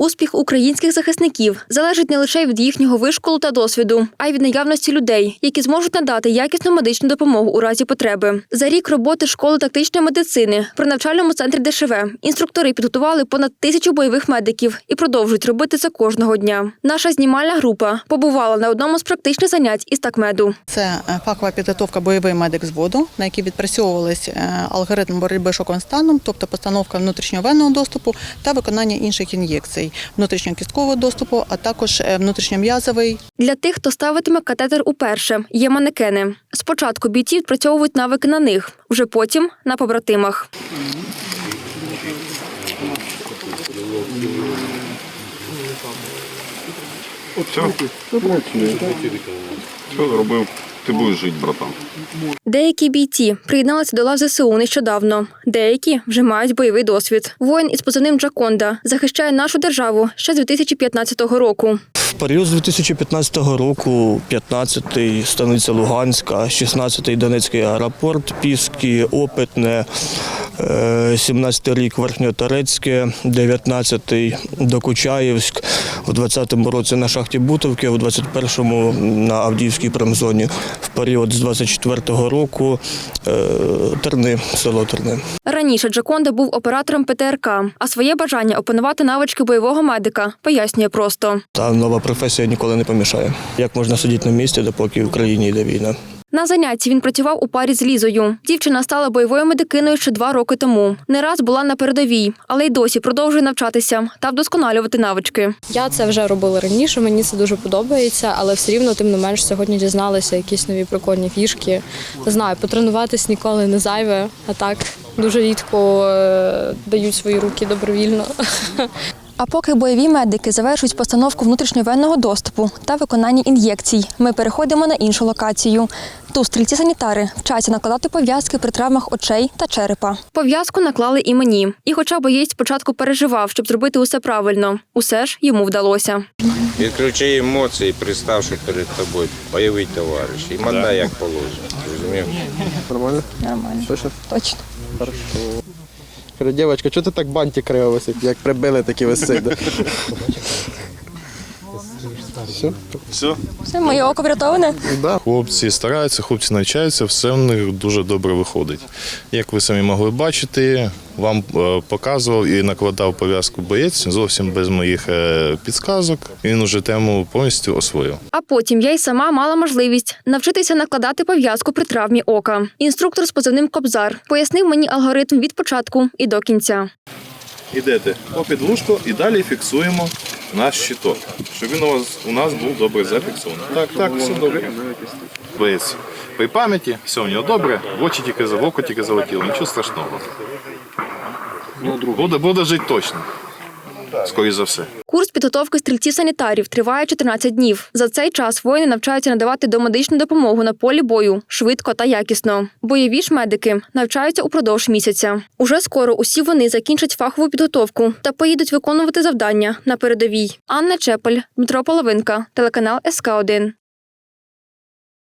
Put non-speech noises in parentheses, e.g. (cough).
Успіх українських захисників залежить не лише від їхнього вишколу та досвіду, а й від наявності людей, які зможуть надати якісну медичну допомогу у разі потреби. За рік роботи школи тактичної медицини при навчальному центрі ДШВ інструктори підготували понад тисячу бойових медиків і продовжують робити це кожного дня. Наша знімальна група побувала на одному з практичних занять із такмеду. Це е, фахова підготовка бойовий медик зводу, на якій відпрацьовувались е, алгоритм боротьби з шоковим станом, тобто постановка внутрішньовенного доступу та виконання інших ін'єкцій, внутрішньокісткового доступу, а також е, внутрішньом'язовий Для тих, хто ставитиме катетер уперше, є манекени. Спочатку бійці відпрацьовують навики на них, вже потім на побратимах. Все? Що зробив? Ти будеш жити, братан. Деякі бійці приєдналися до лав ЗСУ нещодавно, деякі вже мають бойовий досвід. Воїн із позивним Джаконда захищає нашу державу ще з 2015 року. В період з 2015 року 15-й станиця Луганська, 16-й Донецький аеропорт, Піски, Опитне, е, 17-й рік Верхньоторецьке, 19-й Докучаєвськ, у 20-му році на шахті Бутовки, у 21-му на Авдіївській промзоні. В період з 24-го року е, Терни, село Терни. Раніше Джаконда був оператором ПТРК, а своє бажання опанувати навички бойового медика пояснює просто. Та нова професія ніколи не помішає. Як можна сидіти на місці, допоки в країні йде війна? На занятті він працював у парі з Лізою. Дівчина стала бойовою медикиною ще два роки тому. Не раз була на передовій, але й досі продовжує навчатися та вдосконалювати навички. Я це вже робила раніше, мені це дуже подобається, але все рівно, тим не менш, сьогодні дізналася якісь нові прикольні фішки. Не знаю, потренуватись ніколи не зайве, а так дуже рідко е, дають свої руки добровільно. (laughs) А поки бойові медики завершують постановку внутрішньовенного доступу та виконання ін'єкцій, ми переходимо на іншу локацію. Тут стрільці-санітари вчаться накладати пов'язки при травмах очей та черепа. Пов'язку наклали і мені. І хоча боєць спочатку переживав, щоб зробити усе правильно, усе ж йому вдалося. Відключи емоції, представ, що перед тобою бойовий товариш. І мандай як положено. Розумів? Нормально? Нормально. Точно? Точно. Хорошо. Кажу, дівчатка, чого ти так бантик криво висить? Як прибили, так і висить. Все? Все? Все, моє око врятоване. Да. Хлопці стараються, хлопці навчаються, все в них дуже добре виходить. Як ви самі могли бачити, вам е, показував і накладав пов'язку боєць зовсім без моїх е, підсказок. Він уже тему повністю освоїв. А потім я й сама мала можливість навчитися накладати пов'язку при травмі ока. Інструктор з позивним Кобзар пояснив мені алгоритм від початку і до кінця. Ідете по підлужку і далі фіксуємо наш щиток, щоб він у вас у нас був добре зафіксований. Так, так, все добре. Боєць. При пам'яті, все у нього добре, в очі тільки в око тільки залетіло, нічого страшного. Буде, буде жити точно. Скоріше за все. Курс підготовки стрільців-санітарів триває 14 днів. За цей час воїни навчаються надавати домедичну допомогу на полі бою швидко та якісно. Бойові ж медики навчаються упродовж місяця. Уже скоро усі вони закінчать фахову підготовку та поїдуть виконувати завдання на передовій. Анна Чепель, Дмитро Половинка, телеканал СК 1